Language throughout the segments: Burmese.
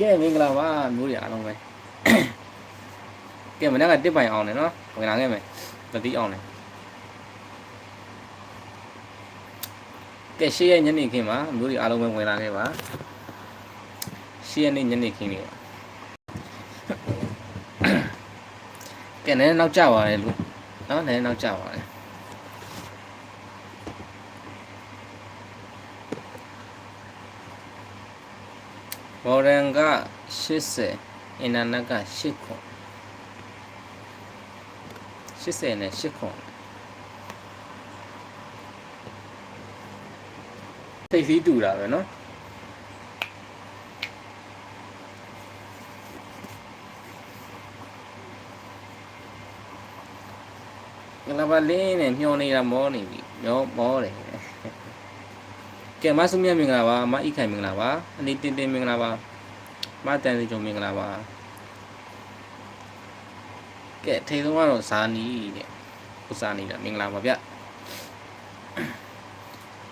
ကဲမင်္ဂလာပါမျိုးတွေအားလုံးပဲကဲမနေ့ကတစ်ပိုင်အောင်တယ်နော်ဝင်လာခဲ့မယ်တတိအောင်တယ်ကဲရှေ့ရဲ့ညနေခင်းမှာမျိုးတွေအားလုံးပဲဝင်လာခဲ့ပါရှေ့ရဲ့နေ့ညနေခင်းလေးပါကဲနည်းနည်းနောက်ကျပါလေလို့နော်နည်းနည်းနောက်ကျပါလေ ဘော်ရန်က80အင်တာနက်က8ခွန်80နဲ့8ခွန်သိစည်းတူတာပဲเนาะငလာပါလင်းနဲ့မျောနေတာမောနေပြီမျောမောတယ် ကဲမဆုမြတ်မင်္ဂလာပါမအိခိုင်မင်္ဂလာပါအနေတင်တင်မင်္ဂလာပါမတန်စီချုံမင်္ဂလာပါကဲထိန်ဆုံးကတော့ဇာနီတဲ့ဥဇာနီလားမင်္ဂလာပါဗျ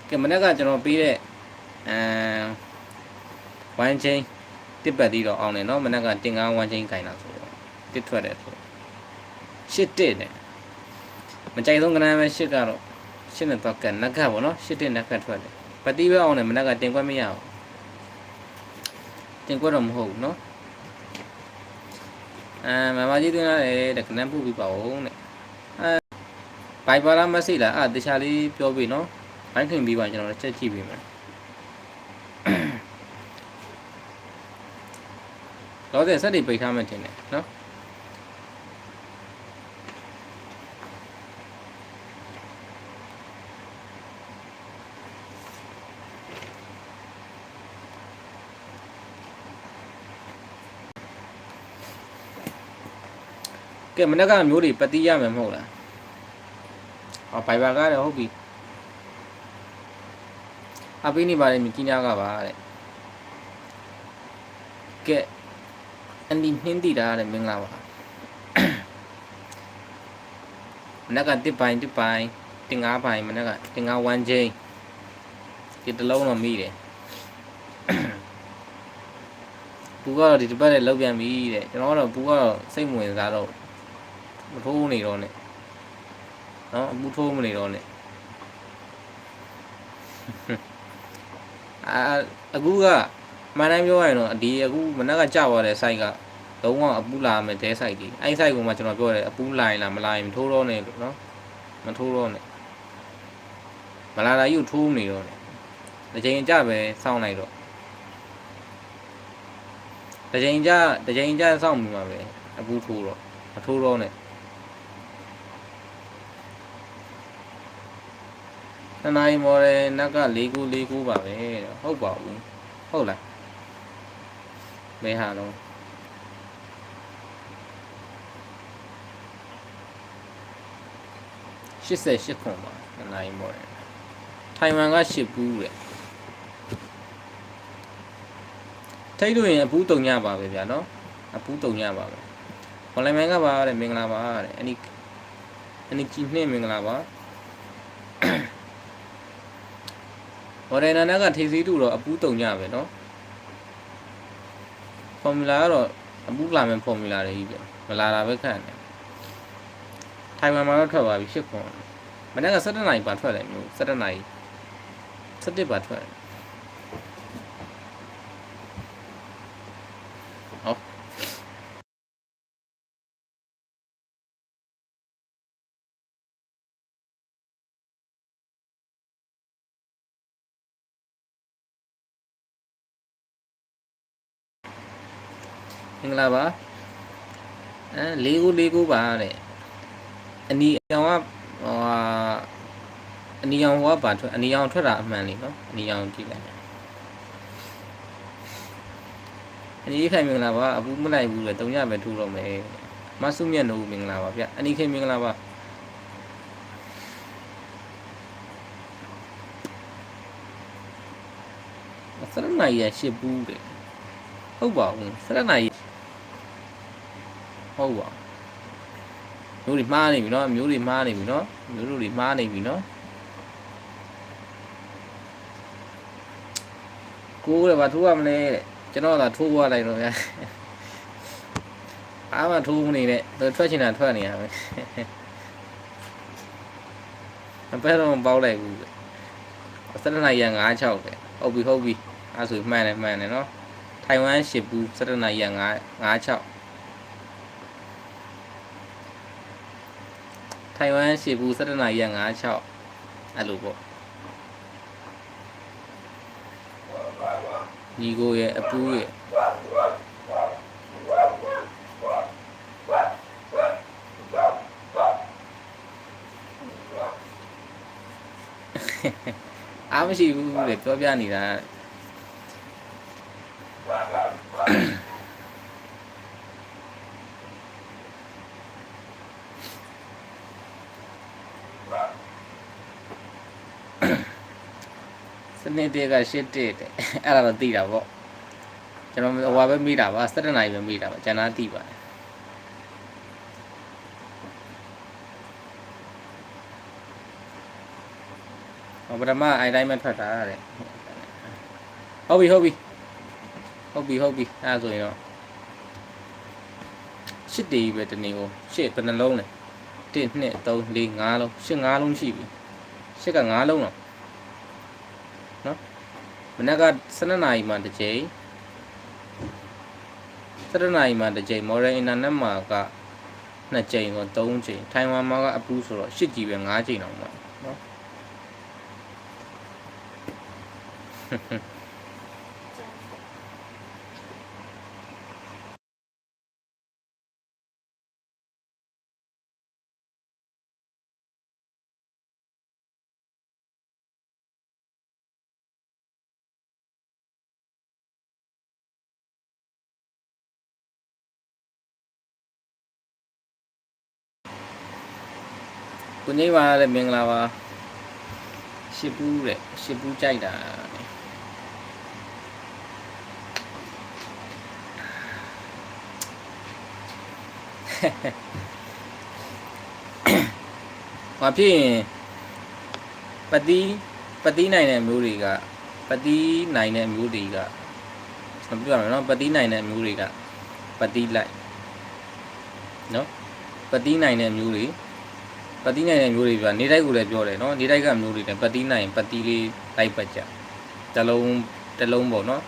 ကဲမနေ့ကကျွန်တော်ပေးတဲ့အဲဝမ်းချင်းတစ်ပတ်တီးတော့အောင်တယ်နော်မနေ့ကတင်ကားဝမ်းချင်းခြင်တာဆိုတော့တစ်ထွက်တယ်ဆိုရှစ်တစ်နဲ့မကြိုက်ဆုံးကဏ္ဍပဲရှစ်ကတော့ရှစ်နဲ့တော့ကနက်ကပေါ့နော်ရှစ်တစ်နက်ကထွက်တယ် ပတိပဲအောင်တယ်မနေ့ကတင်ခွက်မရဘူးတင်ခွက်တော့မဟုတ်ဘူးเนาะအဲမမကြီးသွင်းရတယ်တဲ့ကနန်းပုတ်ပြပါဦးတဲ့အဲဘိုင်ပါလားမစိလားအာတခြားလေးပြောပြီเนาะဘိုင်းခင်ပြီးပါကျွန်တော်ချက်ကြည့်ပြီမယ်တော့တဲ့စက်တွေပိတ်ထားမှတင်တယ်เนาะ ကဲမနေ့ကမျိုးတွေပတိရမယ်မဟုတ်လားဟောဘိုင်ဘာကလည်းဟုတ်ပြီအပိနေပါလေမြကြီးနာကပါတဲ့ကဲအန်ဒီနှင်းတိတာတဲ့မင်္ဂလာပါမနေ့ကတစ်ပိုင်တစ်ပိုင်တင်ငါးပိုင်မနေ့ကတင်ငါးဝမ်းချင်းဒီတစ်လုံးတော့မိတယ်ဘူးကတော့ဒီတစ်ပတ်လည်းလောက်ပြန်ပြီတဲ့ကျွန်တော်ကတော့ဘူးကတော့စိတ်မဝင်စားတော့ မထိုးနေတော့နဲ့နော်အပူထိုးမနေတော့နဲ့အာအခုကမှန်တိုင်းပြောရရင်တော့ဒီအခုမနက်ကကြောက်ရတဲ့ site ကလုံးဝအပူလာမယ်ဒဲ site ကြီးအဲ့ site ကမှကျွန်တော်ပြောတယ်အပူလာရင်လားမလာရင်မထိုးတော့နဲ့လို့နော်မထိုးတော့နဲ့မလာတာယူထိုးနေတော့နဲ့တစ်ချိန်ကြပဲစောင့်လိုက်တော့တစ်ချိန်ကြတစ်ချိန်ကြစောင့်မိမှာပဲအပူထိုးတော့မထိုးတော့နဲ့ တနင်္လာမော်တယ်နက်က၄ခု၄ခုပါပဲတဲ့ဟုတ်ပါဘူးဟုတ်လားမဲဟာတော့88ခွန်ပါတနင်္လာမော်တယ်ထိုင်ဝမ်က8ဘူးတဲ့ထိတ်လို့ရင်အပူးတုံညပါပဲဗျာနော်အပူးတုံညပါပဲဟော်လိုင်းမန်ကပါတဲ့မင်္ဂလာပါတဲ့အနိအနိကြီးနှင်းမင်္ဂလာပါ မော်ဒယ်နာနာကထေးစည်းတူတော့အပူးတုံညပဲเนาะဖော်မူလာကတော့အပူးလာမယ်ဖော်မူလာတွေကြီးပဲမလာတာပဲခန့်တယ်ထိုင်ဝမ်မှာတော့ထွက်သွားပြီရှစ်ခွန်မနေ့က17နိုင်ပါထွက်တယ်မျိုး17နိုင်17ပါထွက်တယ် ဂလာပါအဲလေးခုလေးခုပါတဲ့အနီအောင်ကဟိုဟာအနီအောင်ဟိုကပါထွက်အနီအောင်ထွက်တာအမှန်လေးနော်အနီအောင်ကြည့်လိုက်အနီခိုင်မင်္ဂလာပါအပူမလိုက်ဘူးလေတုံညပဲထူတော့မယ်မဆုမြတ်နိုးမင်္ဂလာပါဗျအနီခင်မင်္ဂလာပါစရနိုင်ရရှစ်ဘူးတဲ့ဟုတ်ပါဘူးစရနိုင် ဟုတ်ပါမျိုးတွေမှားနေပြီเนาะမျိုးတွေမှားနေပြီเนาะမျိုးတို့တွေမှားနေပြီเนาะကိုယ်ကဘာထိုးရမလဲတဲ့ ကျွန်တော်သာထိုးသွားလိုက်တော့ဗျာအားမထိုးမနေနဲ့သူထွက်ချင်တာထွက်နေရမယ်မပဲတော့မပေါက်လိုက်ဘူးစတနာရီက96ပဲဟုတ်ပြီဟုတ်ပြီအဲ့ဆိုမှန်တယ်မှန်တယ်နော်ထိုင်ဝမ်ရှစ်ဘူးစတနာရီက9 96 ထိုင်ဝမ်ရှစ်ဘူးစတနာရီက96အဲ့လိုပေါ့ညီကိုရဲ့အပူရဲ့အားမရှိဘူးလေပြောပြနေတာစ နစ်တည်းကရှစ်တက်တဲ့အဲ့ဒါတော့သိတာပေါ့ကျွန်တော်ဟိုပဲမိတာပါ7နာရီပဲမိတာပါကျန်တာသိပါတယ်ဟောပထမအိုင်တိုင်းပဲထွက်တာတဲ့ဟုတ်ပြီဟုတ်ပြီဟုတ်ပြီဟုတ်ပြီအဲ့ဒါဆိုရင်တော့ရှစ်တည်းပဲတနေ့ကိုရှစ်ဘယ်နှလုံးလဲ1 2 3 4 5လုံးရှစ်5လုံးရှိပြီရှစ်က5လုံးတော့နော် မနေ့က7နာရီမှတစ်ချိန်7နာရီမှတစ်ချိန် modern internet မှာက2ချိန်ကို3ချိန်ထိုင်ဝမ်မှာကအပူဆိုတော့8ကြီးပဲ5ချိန်တော့မှာနော် ကိုကြီးပါလည်းမင်္ဂလာပါရှစ်ပူးတဲ့ရှစ်ပူးကြိုက်တာတဲ့ဘာဖြစ်ရင်ပတိပတိနိုင်တဲ့မျိုးတွေကပတိနိုင်တဲ့မျိုးတွေကမပြောရမယ်နော်ပတိနိုင်တဲ့မျိုးတွေကပတိလိုက်နော်ပတိနိုင်တဲ့မျိုးတွေ ပတိနိုင်တဲ့မျိုးတွေပြနေတိုက်ကိုလည်းပြောတယ်နော်နေတိုက်ကမျိုးတွေလည်းပတိနိုင်ပတိလေးလိုက်ပတ်ကြတစ်လုံးတစ်လုံးပေါ့နော်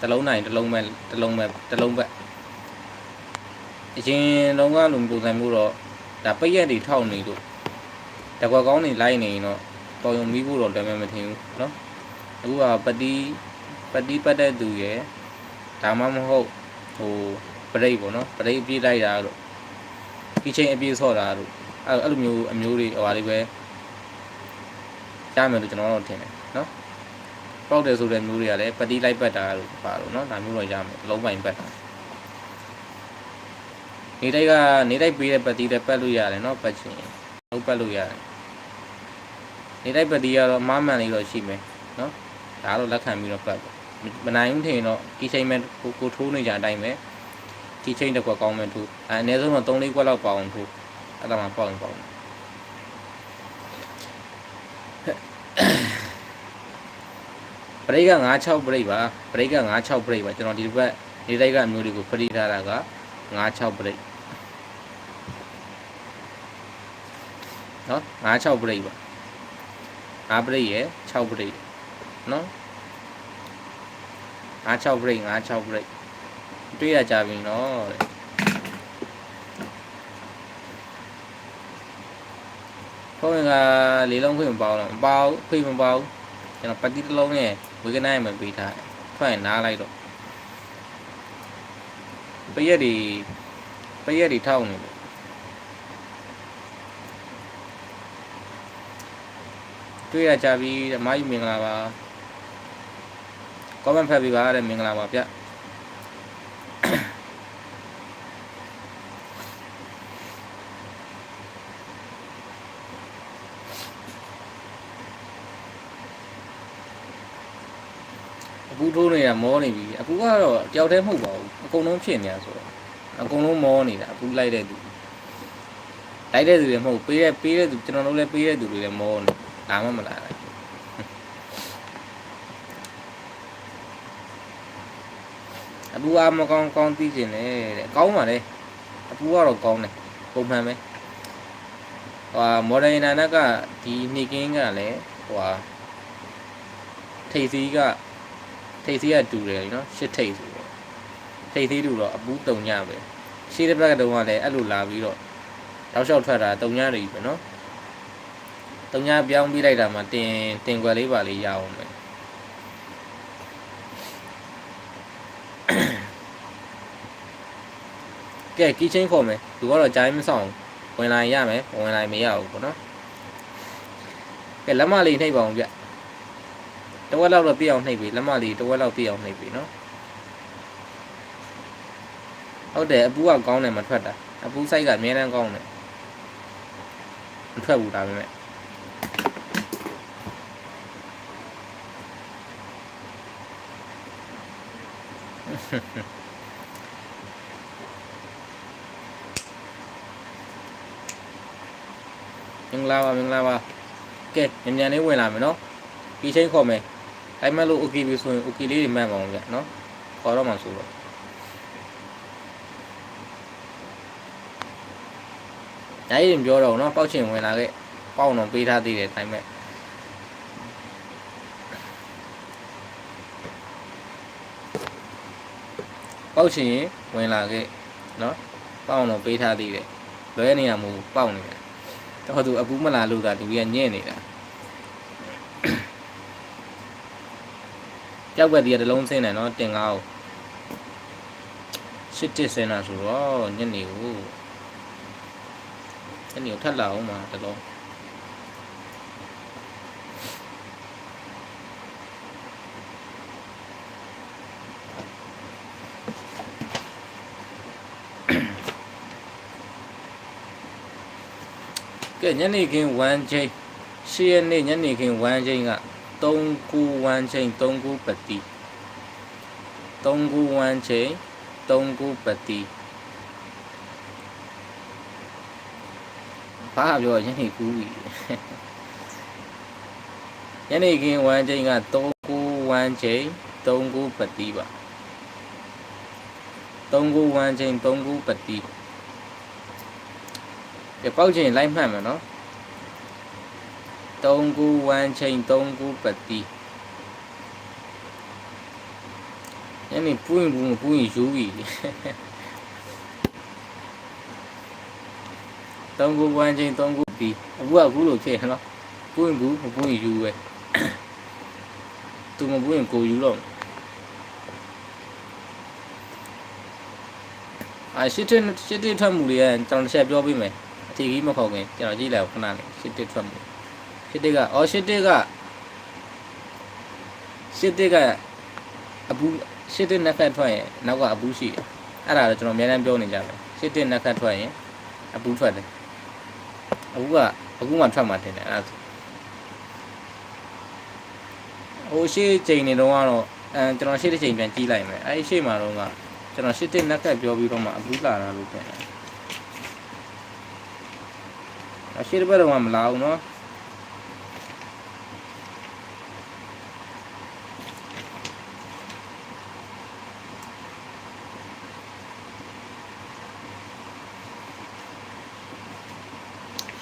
တစ်လုံးနိုင်တစ်လုံးပဲတစ်လုံးပဲတစ်လုံးပဲအရင်တော့ကလိုပုံစံမျိုးတော့ဒါပိတ်ရက်တွေထောက်နေလို့တကွက်ကောင်းတွေလိုက်နေရင်တော့တော်ရုံမိဖို့တော့လည်းမထင်ဘူးနော်အခုကပတိပတိပတ်တဲ့သူရယ်ဒါမှမဟုတ်ဟိုပရိတ်ပေါ့နော်ပရိတ်ပြေးလိုက်တာလို့ဒီချိန်အပြေးဆော့တာလို့ အဲ့အဲ့လိုမျိုးအမျိုးတွေဟိုဟာလေးပဲရမယ်လို့ကျွန်တော်တို့ထင်တယ်နော်ပေါက်တယ်ဆိုတဲ့မျိုးတွေကလည်းပတိလိုက်ပတ်တာလို့ပါလို့နော်ဒါမျိုးတော့ရမယ်အလုံးပိုင်ပတ်တာနေတိုက်ကနေတိုက်ပေးတဲ့ပတိလည်းပတ်လို့ရတယ်နော်ပတ်ချင်ဟုတ်ပတ်လို့ရတယ်နေတိုက်ပတိကတော့အမမှန်လေးတော့ရှိမယ်နော်ဒါတော့လက်ခံပြီးတော့ပတ်ပေါ့မနိုင်ဘူးထင်ရင်တော့ဒီချိန်မဲ့ကိုကိုထိုးနေကြအတိုင်းပဲဒီချိန်တစ်ခွက်ကောင်းမယ်ထိုးအဲအနည်းဆုံးတော့3-4ခွက်လောက်ပေါအောင်ထိုး အဲ့ဒါမှပေါက်ရင်ပေါက်ပရိတ်က96ပရိတ်ပါပရိတ်က96ပရိတ်ပါကျွန်တော်ဒီဘက်ဒီတိုက်ကအမျိုးတွေကိုဖရိထားတာက96ပရိတ်နော်96ပရိတ်ပါ5ပရိတ်ရယ်6ပရိတ်နော်96ပရိတ်96ပရိတ်တွေ့ရကြပြီနော်တဲ့ ဖုန်းကလေးလုံးခွင့်မပေါတော့မပေါခွင့်မပေါကျွန်တော်ပတိတစ်လုံးနဲ့ဝေကနိုင်မှာပေးထားတယ်ထွက်ရင်နားလိုက်တော့ပရက်တွေပရက်တွေထောက်နေလို့တွေ့ရကြပြီဓမ္မကြီးမင်္ဂလာပါ comment ဖတ်ပေးပါတဲ့မင်္ဂလာပါဗျ ထိုးနေတာမောနေပြီအပူကတော့တယောက်တည်းမဟုတ်ပါဘူးအကုန်လုံးဖြစ်နေတာဆိုတော့အကုန်လုံးမောနေတာအပူလိုက်တဲ့သူလိုက်တဲ့သူလည်းမဟုတ်ပေးတဲ့ပေးတဲ့သူကျွန်တော်တို့လည်းပေးတဲ့သူတွေလည်းမောနေဒါမှမလားပူအားမကောင်းကောင်းသိကျင်တယ်တဲ့ကောင်းပါလေအပူကတော့ကောင်းတယ်ပုံမှန်ပဲဟိုမော်ဒယ်နာနက်ကဒီနှိကင်းကလည်းဟိုဟာထိပ်စီးက ထိပ်စီးကတူတယ်နော်ရှစ်ထိပ်ဆိုတော့ထိပ်စီးတူတော့အပူတုံညပဲရှေးတစ်ပတ်ကတော့ကလည်းအဲ့လိုလာပြီးတော့တောက်လျှောက်ထွက်တာတုံညတွေပဲနော်တုံညပြောင်းပြီးလိုက်တာမှတင်တင်ွယ်လေးပါလေးရအောင်မယ်ကဲကီးချင်းခေါ်မယ်သူကတော့ဂျိုင်းမဆောင်ဝင်လာရင်ရမယ်ဝင်လာရင်မရဘူးပေါ့နော်ကဲလက်မလေးနှိပ်ပါအောင်ဗျတ ဝက်လောက်တော့ပြည့်အောင်နှိပ်ပြီလက်မလေးတဝက်လောက်ပြည့်အောင်နှိပ်ပြီနော်ဟုတ်တယ်အပူကကောင်းတယ်မထွက်တာအပူစိုက်ကအများတန်းကောင်းတယ်မထွက်ဘူးဒါပေမဲ့မင်္ဂလာပါမင်္ဂလာပါကဲညံညံလေးဝင်လာမယ်နော်ကီးချင်းခေါ်မယ် အဲ့မဲ့လို့ okay ပြီဆိုရင် okay လေးတွေမှတ်ပါအောင်ဗျနော်ခေါ်တော့မှဆိုတော့ညာရင်ပြောတော့နော်ပေါက်ချင်ဝင်လာခဲ့ပေါက်တော့ပေးထားသေးတယ်တိုင်းမဲ့ပေါက်ချင်ရင်ဝင်လာခဲ့နော်ပေါက်တော့ပေးထားသေးတယ်လွဲနေရမို့ပေါက်နေတယ်တော့သူအပူးမလာလို့သာသူကညံ့နေတာ ပျောက်ွက်သေးတဲ့လုံးစင်းတယ်နော်တင်ကားကိုရှစ်တစ်စင်းတာဆိုတော့ညနေကိုညနေကိုထပ်လာအောင်မှာတလုံးကဲညနေခင်း1ချိန်၈ရက်နေ့ညနေခင်း1ချိန်က 391ချိန်39ပတိ391ချိန်39ပတိဘာပြောရင်းနေကူးပြီယနေ့ခင်1ချိန်က391ချိန်39ပတိပါ391ချိန်39ပတိပြပောက်ချိန်လိုက်မှတ်မယ်နော် 3ကူဝမ်းချိန်3ကူပတိညနေပူရင်ပူရင်ပူရင်ယူပြီသုံးခုဝမ်းချင်းသုံးခုပြီးအခုကအခုလိုဖြစ်နော်ပူရင်ဘူးမပူရင်ယူပဲသူမပူရင်ကိုယူတော့အာရှစ်တစ်ရှစ်တစ်ထွက်မှုတွေကကျွန်တော်တစ်ချက်ပြောပေးမယ်အထီကြီးမခေါ်ခင်ကျွန်တော်ကြည့်လိုက်ခဏလေးရှစ်တစ်ထွက်မှု ရှစ်တစ်ကအော်ရှစ်တစ်ကရှစ်တစ်ကအပူရှစ်တစ်နှစ်ခတ်ထွက်ရင်နောက်ကအပူရှိတယ်အဲ့ဒါတော့ကျွန်တော်အများအားပြောနေကြတယ်ရှစ်တစ်နှစ်ခတ်ထွက်ရင်အပူထွက်တယ်အခုကအခုမှထွက်မှတင်တယ်အဲ့ဒါဟိုရှေ့ချိန်နေတော့ကတော့အဲကျွန်တော်ရှေ့တစ်ချိန်ပြန်ကြီးလိုက်မယ်အဲ့ဒီရှေ့မှာတော့ကကျွန်တော်ရှေ့တစ်နက်ကတ်ပြောပြီးတော့မှအပူလာတာလို့ပြန်တယ်အရှေ့တစ်ဘက်တော့မလာဘူးเนาะ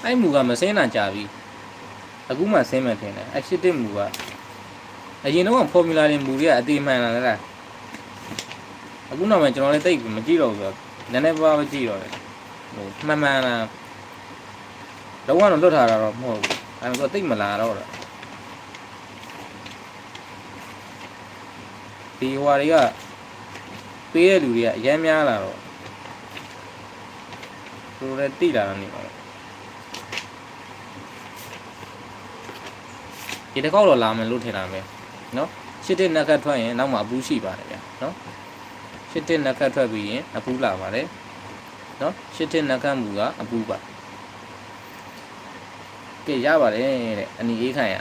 အဲ့မူကမစင်းတာကြာပြီအခုမှဆင်းမှထင်တယ်အဲ့ရှစ်တစ်မူကအရင်တော့ဖော်မြူလာတွေမူတွေကအတိမှန်လာလားအခုတော့မှကျွန်တော်လည်းတိတ်မကြည့်တော့ဘူးဆိုတော့နည်းနည်းပါးပါးကြည့်တော့တယ်ဟိုမှန်မှန်လားတော့ကတော့လွတ်ထားတာတော့မဟုတ်ဘူးအဲ့ဒါတိတ်မလာတော့တာဒီဟွာတွေကပေးတဲ့လူတွေကအများများလာတော့သူတို့လည်းတိလာတာနေပါတော့ ဒီတစ်ခေါက်တော့လာမယ်လို့ထင်တာပဲနော်ရှစ်တစ်နက်ခတ်ထွက်ရင်နောက်မှအပူးရှိပါတယ်ဗျာနော်ရှစ်တစ်နက်ခတ်ထွက်ပြီးရင်အပူးလာပါတယ်နော်ရှစ်တစ်နက်ခတ်မူကအပူးပါကဲရပါတယ်တဲ့အနီအေးခံရ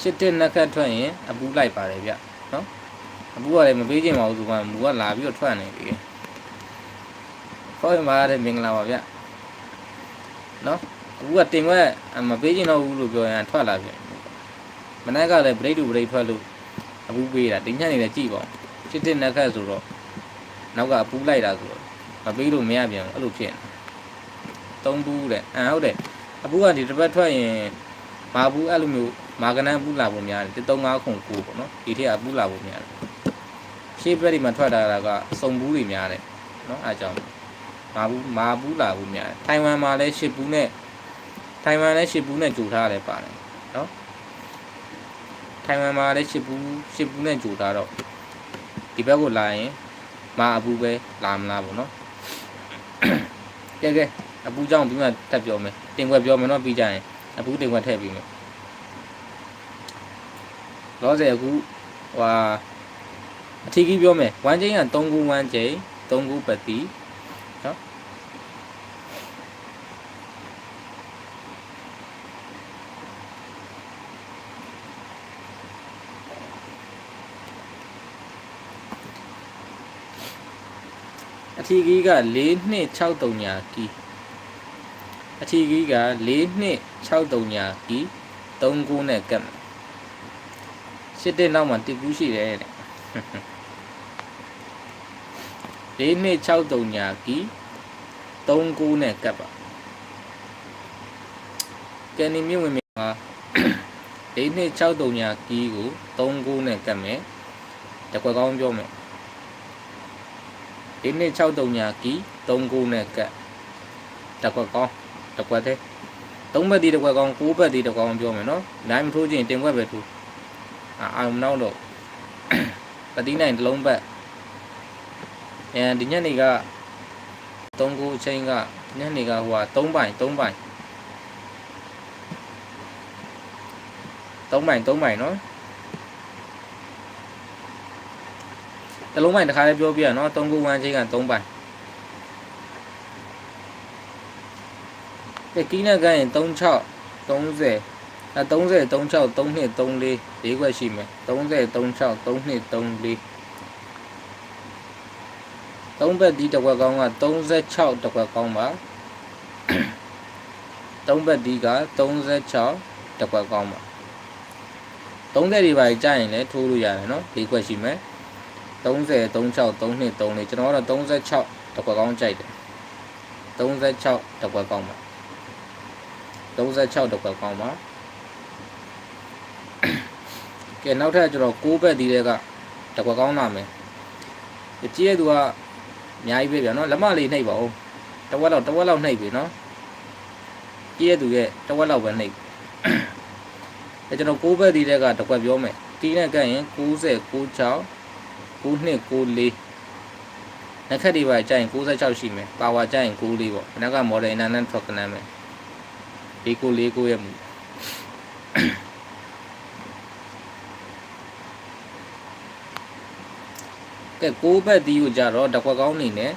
ရှစ်တစ်နက်ခတ်ထွက်ရင်အပူးလိုက်ပါတယ်ဗျနော်အပူးကလည်းမပေးချင်ပါဘူးသူကမူကလာပြီးတော့ထွက်နေပြီဟောရင်ပါတယ်မင်္ဂလာပါဗျနော် အခုကတင်ခွက်မပေးချင်တော့ဘူးလို့ပြောရင်ထွက်လာပြန်မနက်ကလည်း break to break ထွက်လို့အပူပေးတာဒီညနေလည်းကြည့်ပါဦးချစ်တဲ့နက်ခတ်ဆိုတော့နောက်ကအပူလိုက်တာဆိုတော့မပေးလို့မရပြန်ဘူးအဲ့လိုဖြစ်နေသုံးဘူးတဲ့အန်ဟုတ်တယ်အပူကဒီတစ်ပတ်ထွက်ရင်မာဘူးအဲ့လိုမျိုးမာကနန်းပူလာဖို့များတယ်3-5ခုကူပေါ့နော်ဒီထက်အပူလာဖို့များတယ်ရှေ့ဘက်ဒီမှာထွက်လာတာကစုံဘူးတွေများတယ်နော်အားကြောင့်မာဘူးမာဘူးလာဖို့များတယ်ထိုင်ဝမ်မှာလည်းရှစ်ဘူးနဲ့ ထိုင်ဝမ်လည်းရှစ်ဘူးနဲ့ကြိုထားတယ်ပါတယ်နော်ထိုင်ဝမ်မှာလည်းရှစ်ဘူးရှစ်ဘူးနဲ့ကြိုထားတော့ဒီဘက်ကိုလာရင်မာအပူပဲလာမလားပေါ့နော်ကဲကဲအပူကြောင့်ပြီးမှတက်ပြောမယ်တင်ခွက်ပြောမယ်နော်ပြီးကြရင်အပူတင်ခွက်ထည့်ပြီးမယ်လောဆယ်အခုဟွာအထီးကြီးပြောမယ်ဝမ်းချင်းက3ခုဝမ်းချင်း3ခုပတိ ထီးကြီးက4နှစ်63ညာကီအထီးကြီးက4နှစ်63ညာကီ3ခုနဲ့ကတ်မယ်ရှစ်တဲ့နောက်မှာတစ်ကူးရှိတယ်တဲ့၄နှစ်63ညာကီ3ကူနဲ့ကပ်ပါကယ်နီမြင့်ဝင်မြမှာ၄နှစ်63ညာကီကို3ကူနဲ့ကပ်မယ်တကွက်ကောင်းပြောမယ် ၄နှစ်63ညာကီ3ကူနဲ့ကပ်တကွက်ကောင်းတကွက်သေး3ဘက်ဒီတကွက်ကောင်း9ဘက်ဒီတကွက်ကောင်းပြောမယ်နော်နိုင်မထိုးခြင်းတင်ကွက်ပဲထိုးအာအာမနောက်တော့ပတိနိုင်တစ်လုံးဘက်အဲ တလုံးပိုင်တစ်ခါလေးပြောပြရနော်3ခုဝမ်းချိန်က3ပိုင်ကဲကီးနဲ့ကရင်36 30အဲ30 36 32 34၄ခွက်ရှိမယ်30 36 32 34သုံးဘက်ဒီတစ်ခွက်ကောင်းက36တစ်ခွက်ကောင်းပါသုံးဘက်ဒီက36တစ်ခွက်ကောင်းပါ30ဒီပါကြာရင်လည်းထိုးလို့ရတယ်နော်ဒီခွက်ရှိမယ် 30 36 32 34ကျွန်တော်ကတော့36တစ်ခွက်ကောင်းကြိုက်တယ်36တစ်ခွက်ကောင်းပါ36တစ်ခွက်ကောင်းပါကဲနောက်ထပ်ကျွန်တော်6ဘက်ဒီတွေကတစ်ခွက်ကောင်းလာမယ်ကြည့်ရသူကအများကြီးပဲဗျာနော်လက်မလေးနှိပ်ပါဦးတဝက်လောက်တဝက်လောက်နှိပ်ပြီနော်ကြီးရဲ့သူရဲ့တဝက်လောက်ပဲနှိပ်အဲကျွန်တော်6ဘက်ဒီတဲ့ကတစ်ခွက်ပြောမယ်တီးနဲ့ကတ်ရင်90 96 92 94နှစ်ခက်ဒီပါကြာရင်96ရှိမယ်ပါဝါကြာရင်94ပေါ့ခဏကမော်ဒယ်နာနဲ့ထွက်ကနမ်းမယ်ဒီ949ရဲ့မူကဲ6ဘက်ဒီကိုကြတော့တစ်ခွက်ကောင်းနေနဲ့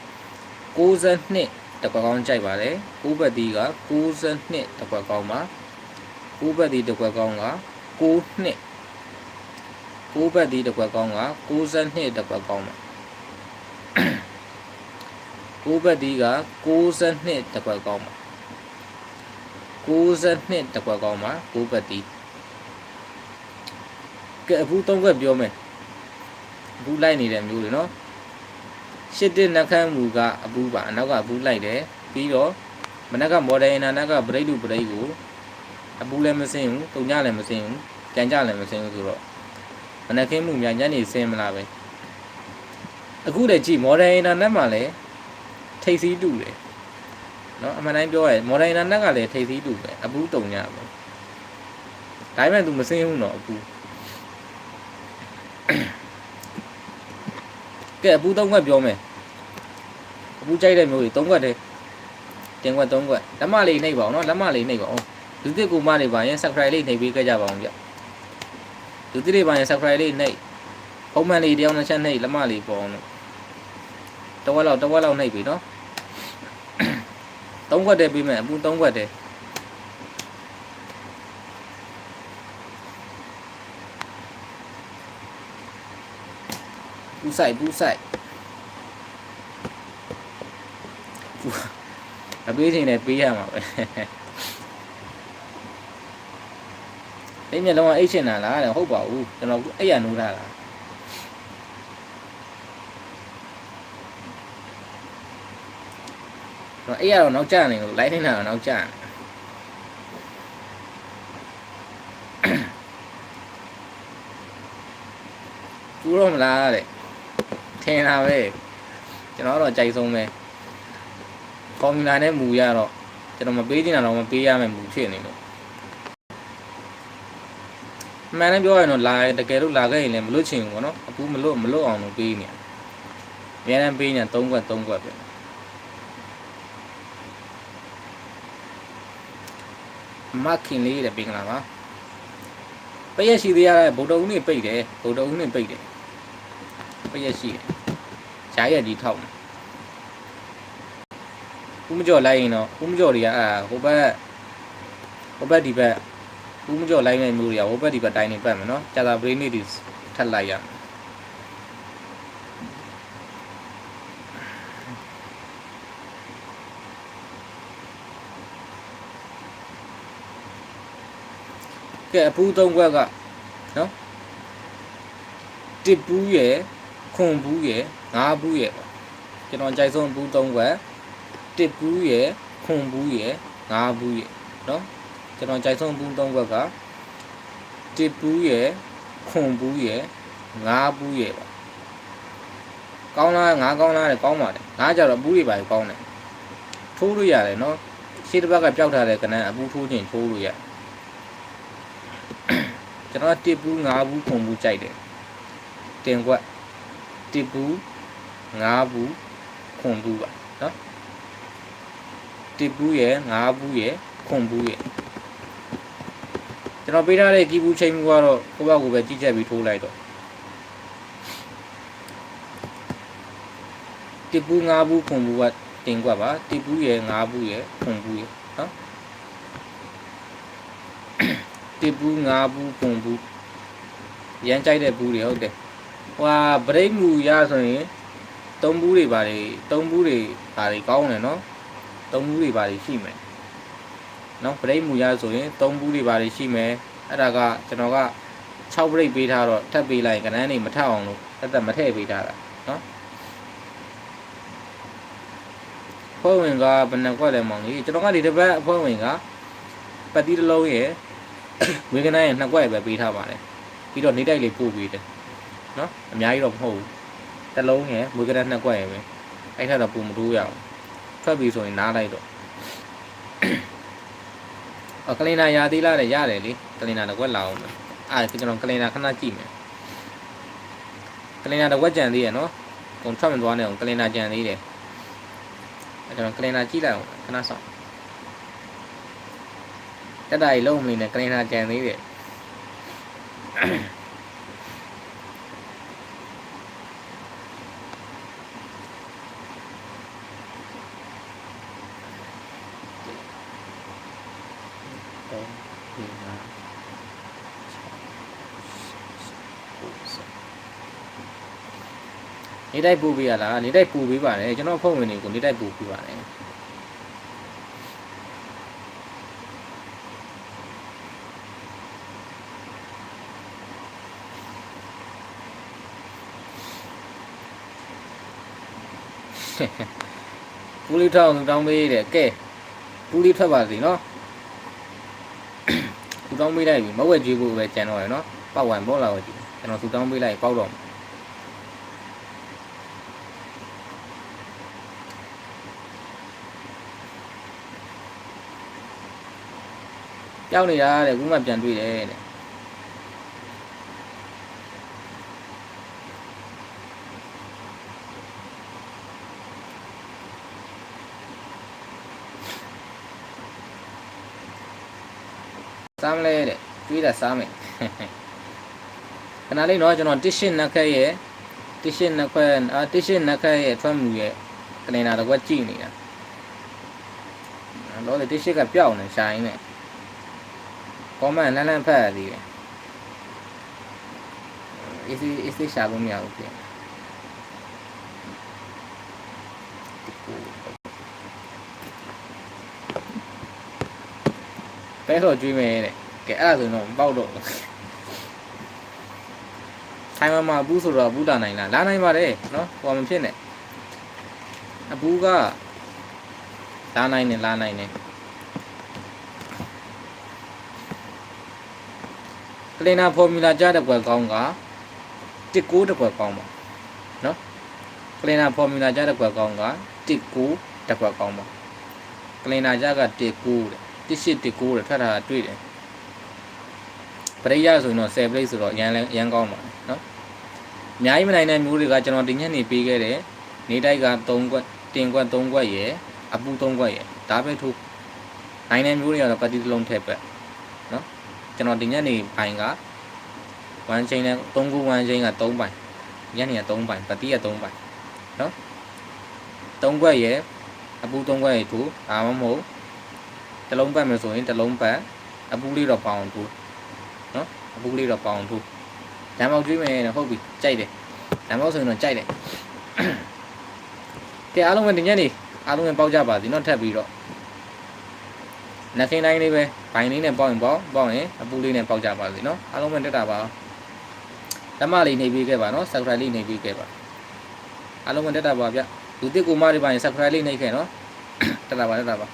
62တစ်ခွက်ကောင်းကြိုက်ပါတယ်6ဘက်ဒီက62တစ်ခွက်ကောင်းပါ6ဘက်ဒီတစ်ခွက်ကောင်းက62 6ဘက်ဒီတစ်ခွက်ကောင်းက62တစ်ခွက်ကောင်းပါ6ဘက်ဒီက62တစ်ခွက်ကောင်းပါ62တစ်ခွက်ကောင်းပါ6ဘက်ဒီကဲအခု3ခွက်ပြောမယ်ဘူးလိုက်နေတဲ့မျိုးတွေနော်ရှစ်တစ်နှက်ခမ်းမူကအဘူးပါအနောက်ကအဘူးလိုက်တယ်ပြီးတော့မနက်ကမော်ဒယ်နာနက်ကဘရိတ်လူဘရိတ်ကိုအဘူးလည်းမစင်းဘူးတုံညလည်းမစင်းဘူးကြံကြလည်းမစင်းဘူးဆိုတော့မ နက်ခင်းမှုများညနေစင်းမလားပဲအခုတည်းကြည့်မော်ဒယ်နာနက်မှာလည်းထိတ်စီးတူတယ်နော်အမှန်တိုင်းပြောရဲမော်ဒယ်နာနက်ကလည်းထိတ်စီးတူပဲအဘူးတုံညပဲဒါပေမဲ့ तू မစင်းဘူးနော်အဘူးကဲအပူသုံးခွက်ပြောမယ်အပူကြိုက်တဲ့မျိုးတွေသုံးခွက်တည်းတင်ခွက်သုံးခွက်လက်မလေးနှိပ်ပါအောင်နော်လက်မလေးနှိပ်ပါအောင်လူသစ်ကူမတွေပါရင် subscribe လေးနှိပ်ပေးကြကြပါအောင်ဗျ လူသစ်တွေပါရင် subscribe လေးနှိပ်ပုံမှန်လေးတယောက်နှစ်ချက်နှိပ်လက်မလေးပေါ်အောင်လို့တဝက်လောက်တဝက်လောက်နှိပ်ပြီနော်သုံးခွက်တည်းပြီးမယ်အပူသုံးခွက်တည်းပူဆိုင်ပူဆိုင်ပူအပေးချိန်နဲ့ပေးရမှာပဲ ။အဲ့မျက်လုံးကအိတ်ရှင်တာလားတဲ့ဟုတ်ပါဘူး။ကျွန်တော်အဲ့ရနိုးတာလား။တော့အဲ့ရတော့နောက်ကျနေလို့ live နေတာတော့နောက်ကျနေ။ဘူးတော့မလားတဲ့။ထင်တာပဲ။ကျွန်တော်တော့ကြိုက်ဆုံးပဲ။ဖော်မြူလာနဲ့မူရတော့ကျွန်တော်မပေးချင်တာတော့မပေးရမယ်မူဖြစ်နေလို့ မှန်တမ်းပြောရရင်တော့လာတကယ်လို့လာခဲ့ရင်လည်းမလွတ်ချင်ဘူးပေါ့နော်အခုမလွတ်မလွတ်အောင်လို့ပေးနေတယ်အများတမ်းပေးနေ3ခွက်3ခွက်ပဲမခင်လေးတဲ့ပင်ကလာပါပရက်ရှိသေးရတဲ့ဗုဒ္ဓဦးနေပိတ်တယ်ဗုဒ္ဓဦးနေပိတ်တယ်ပရက်ရှိတယ်ဈာရက်ကြီးထောက်တယ်ဦးမကြော်လိုက်ရင်တော့ဦးမကြော်တွေကအာဟိုဘက်ဟိုဘက်ဒီဘက် ဦးမကြော်လိုက်တဲ့မျိုးတွေကဟိုဘက်ဒီဘက်တိုင်းနေပတ်မယ်နော်ကြာတာပရိနေတီထက်လိုက်ရမယ်ကဲအပူသုံးခွက်ကနော်တစ်ပူးရယ်ခွန်ပူးရယ်ငါးပူးရယ်ပေါ့ကျွန်တော်ကြိုက်ဆုံးအပူသုံးခွက်တစ်ပူးရယ်ခွန်ပူးရယ်ငါးပူးရယ်နော် ကျွန်တော်ကြိုက်ဆုံးအပူသုံးခွက်ကတစ်ပူးရယ်ခွန်ပူးရယ်ငါးပူးရယ်ပေါ့ကောင်းလားငါးကောင်းလားတဲ့ကောင်းပါတယ်ငါးကြတော့အပူးတွေပါကောင်းတယ်ထိုးလို့ရတယ်နော်ရှေ့တစ်ဘက်ကပျောက်ထားတဲ့ကနန်းအပူထိုးခြင်းထိုးလို့ရတယ်ကျွန်တော်တစ်ဘူး၅ဘူးခုံဘူးကြိုက်တယ်တင်ကွက်တစ်ဘူး၅ဘူးခုံဘူးပါနော်တစ်ဘူးရယ်၅ဘူးရယ်ခုံဘူးရယ် ကျွန်တော်ပေးထားတဲ့ကီဘူးချိန်မှုကတော့ကိုယ့်ဘက်ကိုပဲကြီးချက်ပြီးထိုးလိုက်တော့တစ်ဘူး၅ဘူးခုံဘူးကတင်ကွက်ပါတစ်ဘူးရယ်၅ဘူးရယ်ခုံဘူးရယ်နော်တစ်ဘူးငါးဘူးပုံဘူးရမ်းကြိုက်တဲ့ဘူးတွေဟုတ်တယ်ဟွာဗရိတ်မူရဆိုရင်သုံးဘူးတွေပါတွေသုံးဘူးတွေပါတွေကောင်းတယ်နော်သုံးဘူးတွေပါတွေရှိမယ် နော်ဗရိတ်မူရဆိုရင်သုံးဘူးတွေပါတွေရှိမယ်အဲ့ဒါကကျွန်တော်က6ဗရိတ်ပေးထားတော့ထပ်ပေးလိုက်ကနန်းနေမထအောင်လို့တက်တက်မထည့်ပေးထားတာနော်ဖွဲ့ဝင်ကဘယ်နှကွက်လဲမောင်ကြီးကျွန်တော်ကဒီတစ်ပတ်အဖွဲ့ဝင်ကပတ်တီးတစ်လုံးရယ်ဝေကနန်းရဲ့နှစ်ကွက်ပဲပေးထားပါတယ်ပြီးတော့နေတိုက်လေးပို့ပေးတယ်နော်အများကြီးတော့မဟုတ်ဘူးတစ်လုံးရယ်ဝေကနန်းနှစ်ကွက်ရယ်ပဲအဲ့ထက်တော့ပုံမတိုးရအောင်ထွက်ပြီဆိုရင်နားလိုက်တော့အော် ကလင်နာရာသေးလားတဲ့ရတယ်လေကလင်နာတစ်ကွက်လာအောင်မယ်အဲ့ဒါကျွန်တော်ကလင်နာခဏကြည့်မယ်ကလင်နာတစ်ကွက်ကြံသေးရနော်ကုန်ထွက်မသွားနဲ့အောင်ကလင်နာကြံသေးတယ်အဲ့ကျွန်တော်ကလင်နာကြည့်လိုက်အောင်ခဏဆောင်တက်တာကြီးလုံးမနေနဲ့ကရင်နာကြံသေးတယ် နေတိုက်ပူပေးရလားနေတိုက်ပူပေးပါတယ်ကျွန်တော်ဖုန်းဝင်တွေကိုနေတိုက်ပူပေးပါတယ်ပူလီထောင်းတောင်းပေးတယ်ကဲပူလီထွက်ပါစီနော်သူတောင်းပေးလိုက်ပြီမဝက်ကြွေးဖို့ပဲကြံတော့ရယ်နော်ပောက်ဝိုင်ပေါ့လာတော့ကြည့်ကျွန်တော်သူတောင်းပေးလိုက်ပောက်တော့ မယ်ကြောက်နေတာတဲ့ခုမှပြန်တွေ့တယ်တဲ့စားမလဲတဲ့တွေးတာစားမယ်ခဏလေးနော်ကျွန်တော်တစ်ရှင်းနှစ်ခက်ရဲ့တစ်ရှင်းနှစ်ခွက်အာတစ်ရှင်းနှစ်ခက်ရဲ့ထွက်မှုရဲ့ကလင်နာတစ်ခွက်ကြည့်နေတာတော့လေတစ်ရှင်းကပျောက်နေရှာရင်းနဲ့ comment လန်းလန်းဖတ်ရသေးတယ် easy easy ရှာလို့မရဘူးပြင်ပဲတော့ကျွေးမယ်တဲ့ကဲအဲ့ဒါဆိုရင်တော့မပေါက်တော့ဘူးထိုင်ဝမ်မှာဘူးဆိုတော့ဘူးတာနိုင်လားလာနိုင်ပါတယ်နော်ဟိုမဖြစ်နဲ့အဘူးကလာနိုင်တယ်လာနိုင်တယ် ကလင်နာဖော်မြူလာကြားတဲ့ကွယ်ကောင်းက19တကွယ်ကောင်းပါနော်ကလင်နာဖော်မြူလာကြားတဲ့ကွယ်ကောင်းက19တကွယ်ကောင်းပါကလင်နာကြားက19တဲ့18 19တဲ့ထွက်တာတွေ့တယ်ပရိယဆိုရင်တော့10 plate ဆိုတော့ရန်လဲရန်ကောင်းပါတယ်နော်အများကြီးမနိုင်တဲ့မျိုးတွေကကျွန်တော်ဒီညနေပေးခဲ့တယ်နေတိုက်က3ကွက်တင်ကွက်3ကွက်ရယ်အပူ3ကွက်ရယ်ဒါပဲထိုးနိုင်တဲ့မျိုးတွေကတော့ပတ်တိတစ်လုံးထည့်ပဲနော် ကျွန်တော်ဒီညနေပိုင်းက1 chain နဲ့3ခု1 chain က3ပိုင်းညနေက3ပိုင်းပတ်တိက3ပိုင်းနော်3ကွက်ရယ်အပူ3ကွက်ရယ်ထိုးဒါမှမဟုတ်တစ်လုံးပတ်မယ်ဆိုရင်တစ်လုံးပတ်အပူလေးတော့ပေါအောင်ထိုးနော်အပူလေးတော့ပေါအောင်ထိုးဓာတ်မောက်ကျွေးမယ်နော်ဟုတ်ပြီကြိုက်တယ်ဓာတ်မောက်ဆိုရင်တော့ကြိုက်တယ်ကဲအားလုံးပဲဒီညနေအားလုံးပဲပေါက်ကြပါစီနော်ထပ်ပြီးတော့ နှခင်းတိုင်းလေးပဲဘိုင်လေးနဲ့ပေါက်ရင်ပေါက်ပေါက်ရင်အပူလေးနဲ့ပေါက်ကြပါစီနော်အားလုံးပဲတက်တာပါဓမ္မလေးနေပြီးခဲ့ပါနော် subscribe လေးနေပြီးခဲ့ပါအားလုံးပဲတက်တာပါဗျလူတစ်ကိုမတွေပါရင် subscribe လေးနေခဲ့နော်တက်တာပါတက်တာပါ